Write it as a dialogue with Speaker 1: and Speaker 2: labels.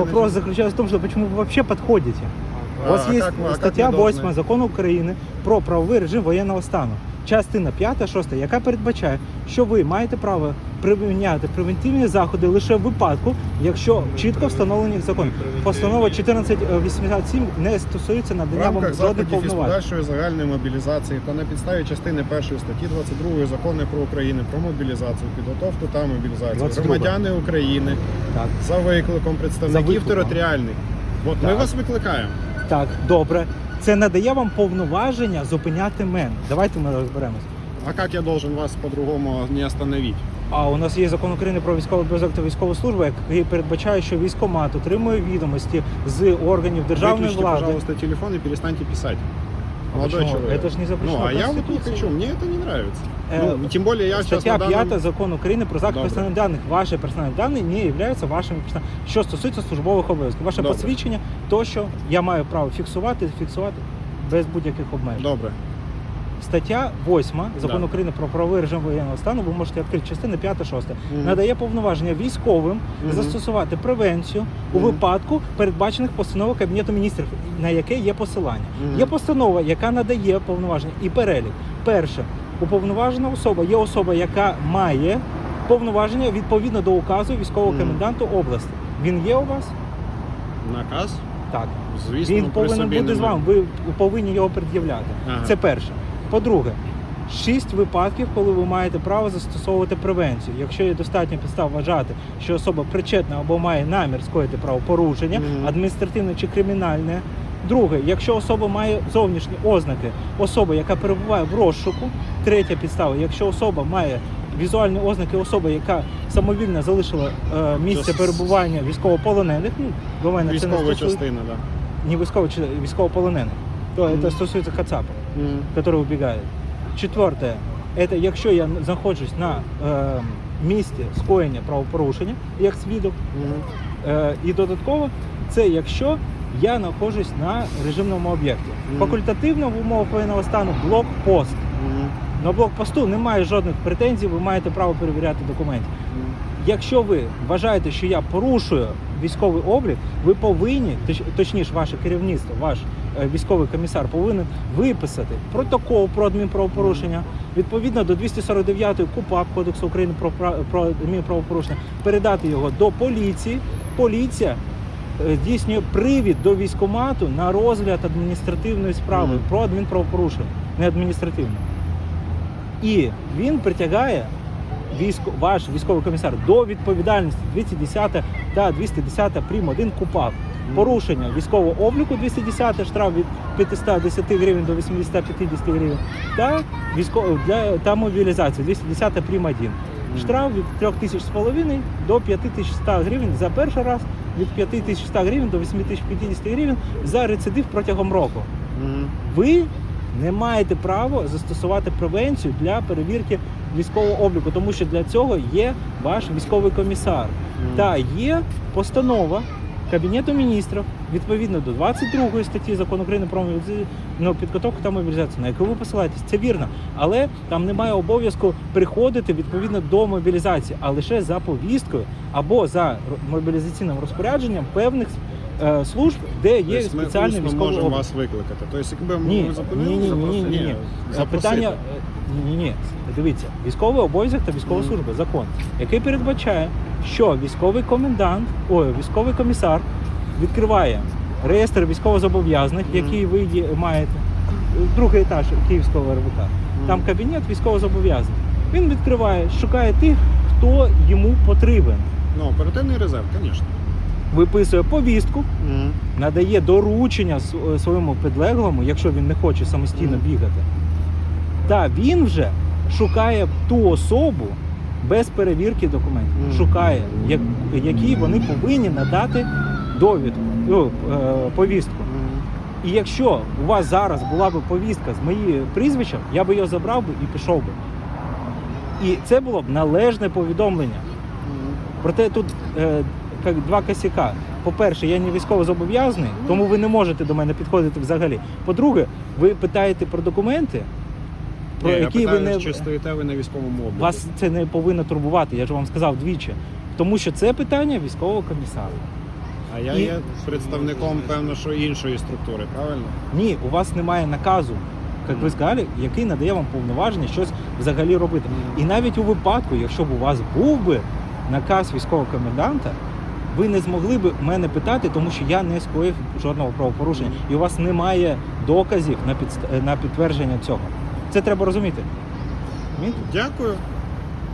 Speaker 1: Вопрос заключается в том, что почему вы вообще подходите. У вас
Speaker 2: А
Speaker 1: есть
Speaker 2: как мы- а как
Speaker 1: стаття
Speaker 2: мы
Speaker 1: 8
Speaker 2: должны?
Speaker 1: закону України про правовий режим воєнного стану. Частина 5, 6, яка передбачає, що ви маєте право приміняти превентивні заходи лише в випадку, якщо чітко встановлені в законі. Постанова 1487 не стосується
Speaker 2: В
Speaker 1: надання вам
Speaker 2: рамках
Speaker 1: жодних
Speaker 2: заходів із
Speaker 1: повноважень.
Speaker 2: подальшої загальної мобілізації та на підставі частини 1 статті 22 закону про Україну про мобілізацію, підготовку та мобілізацію
Speaker 1: 22.
Speaker 2: громадяни України
Speaker 1: Так,
Speaker 2: за викликом представників
Speaker 1: викликом.
Speaker 2: територіальних. От ми
Speaker 1: Так.
Speaker 2: вас викликаємо.
Speaker 1: так, добре. Це надає вам повноваження зупиняти мен. Давайте ми розберемось.
Speaker 2: А як я должен вас по-другому не остановить?
Speaker 1: А у нас є закон України про військовий обов'язок та військову службу, який передбачає, що військомат отримує відомості з органів державної
Speaker 2: Выключите,
Speaker 1: влади.
Speaker 2: пожалуйста, телефон и перестаньте писать.
Speaker 1: А
Speaker 2: Молодой
Speaker 1: почему?
Speaker 2: человек.
Speaker 1: Это ж не запрещено
Speaker 2: Ну, а я вот не
Speaker 1: Конституцией.
Speaker 2: хочу, мне это не нравится.
Speaker 1: Э,
Speaker 2: ну, тем более я сейчас
Speaker 1: Стаття
Speaker 2: на данном...
Speaker 1: 5 закону України про захист
Speaker 2: Добре.
Speaker 1: персональних даних. Ваші персональні дані не являються вашими персональними. Що стосується службових обов'язків, ваше
Speaker 2: Добре.
Speaker 1: посвідчення, то що я маю право фіксувати, фіксувати без будь-яких обмежень.
Speaker 2: Добре.
Speaker 1: Стаття 8 закону
Speaker 2: Да.
Speaker 1: України про правовий режим воєнного стану, ви можете відкрити частини 5 6
Speaker 2: Мгм.
Speaker 1: надає повноваження військовим
Speaker 2: Мгм.
Speaker 1: застосувати превенцію у
Speaker 2: Мгм.
Speaker 1: випадку передбачених постановою Кабінету міністрів, на яке є посилання.
Speaker 2: Мгм.
Speaker 1: Є постанова, яка надає повноваження і перелік. Перше, уповноважена особа є особа, яка має повноваження відповідно до указу військового
Speaker 2: Мгм.
Speaker 1: коменданту області. Він є у вас?
Speaker 2: Наказ?
Speaker 1: Так.
Speaker 2: Звісно,
Speaker 1: Він повинен
Speaker 2: собі
Speaker 1: бути з вами. Ви повинні його пред'являти.
Speaker 2: Ага.
Speaker 1: Це перше. По-друге, шість випадків, коли ви маєте право застосовувати превенцію. Якщо є достатньо підстав вважати, що особа причетна або має намір скоїти правопорушення, адміністративне чи кримінальне. Друге, якщо особа має зовнішні ознаки, особа, яка перебуває в розшуку. Третя підстава, якщо особа має візуальні ознаки особи, яка самовільно залишила е, місце перебування військовополонених. Ну, до мене це не
Speaker 2: Військова частина, да.
Speaker 1: не військово, військовополонених. То
Speaker 2: Мгм.
Speaker 1: це стосується Кацапа. Который убегает. Четверте, це якщо я знаходжусь на е, місці скоєння правопорушення, як свідок, е, і додатково це якщо я знаходжусь на режимному об'єкті. Факультативно в умовах воєнного стану блокпост. На блокпосту немає жодних претензій, ви маєте право перевіряти документи. Якщо ви вважаєте, що я порушую військовий облік, ви повинні, точніше, ваше керівництво, ваш е, військовий комісар повинен виписати протокол про адмінправопорушення відповідно до 249 КУПАП Кодексу України про пра- про адмінправопорушення, передати його до поліції. Поліція е, здійснює привід до військомату на розгляд адміністративної справи
Speaker 2: Мгм.
Speaker 1: про адмінправопорушення, не адміністративне. І він притягає військо, ваш військовий комісар до відповідальності 210 та 210 прим. 1 КУПАП. Порушення військового обліку 210 штраф від 510 гривень до 850 гривень та військово для та мобілізація 210 прим. 1. Штраф від 3 тисяч з половиною до 5100 гривень за перший раз, від 5100 гривень до 8050 гривень за рецидив протягом року ви не маєте права застосувати превенцію для перевірки військового обліку, тому що для цього є ваш військовий комісар.
Speaker 2: Мгм.
Speaker 1: Та є постанова Кабінету міністрів відповідно до 22 статті закону України про ну, підготовку та мобілізацію, на яку ви посилаєтесь. Це вірно, але там немає обов'язку приходити відповідно до мобілізації, а лише за повісткою або за мобілізаційним розпорядженням певних е, служб, де є
Speaker 2: Тобто ми
Speaker 1: спеціальний
Speaker 2: усно
Speaker 1: військовий
Speaker 2: можемо
Speaker 1: облік.
Speaker 2: вас викликати. Тобто, якби
Speaker 1: Ні,
Speaker 2: ми
Speaker 1: ні, ні, ні, ні,
Speaker 2: запросили.
Speaker 1: ні, ні.
Speaker 2: запросити.
Speaker 1: Питання ні, ні. Дивіться, військовий обов'язок та військова
Speaker 2: Мгм.
Speaker 1: служба, закон, який передбачає, що військовий комендант, ой, військовий комісар відкриває реєстр військовозобов'язаних,
Speaker 2: Мгм.
Speaker 1: який ви є- маєте, другий етаж Київського РВК. Там кабінет військовозобов'язаних. Він відкриває, шукає тих, хто йому потрібен.
Speaker 2: Ну, оперативний резерв, звісно.
Speaker 1: Виписує повістку, надає доручення е, своєму підлеглому, якщо він не хоче самостійно
Speaker 2: Мгм.
Speaker 1: бігати. Та він вже шукає ту особу без перевірки документів.
Speaker 2: Мгм.
Speaker 1: Шукає, як, якій вони повинні надати довідку, ну, е, повістку. І якщо у вас зараз була б повістка з моїм прізвищем, я би його забрав би і пішов би. І це було б належне повідомлення. Проте тут е, два косяка. По-перше, я не військово зобов'язаний, тому ви не можете до мене підходити взагалі. По-друге, ви питаєте про документи, про
Speaker 2: Ні, я
Speaker 1: які ви не
Speaker 2: чи стоїте ви на військовому обліку.
Speaker 1: вас це не повинно турбувати. Я ж вам сказав двічі. Тому що це питання військового комісара.
Speaker 2: А А я
Speaker 1: І-
Speaker 2: є представником, певно, що іншої структури, правильно?
Speaker 1: Ні, у вас немає наказу, як ви сказали, який надає вам повноваження щось взагалі робити. І навіть у випадку, якщо б у вас був би наказ військового коменданта, ви не змогли б мене питати, тому що я не скоїв жодного правопорушення, і у вас немає доказів на підст- на підтвердження цього. Це треба розуміти.
Speaker 2: Дякую.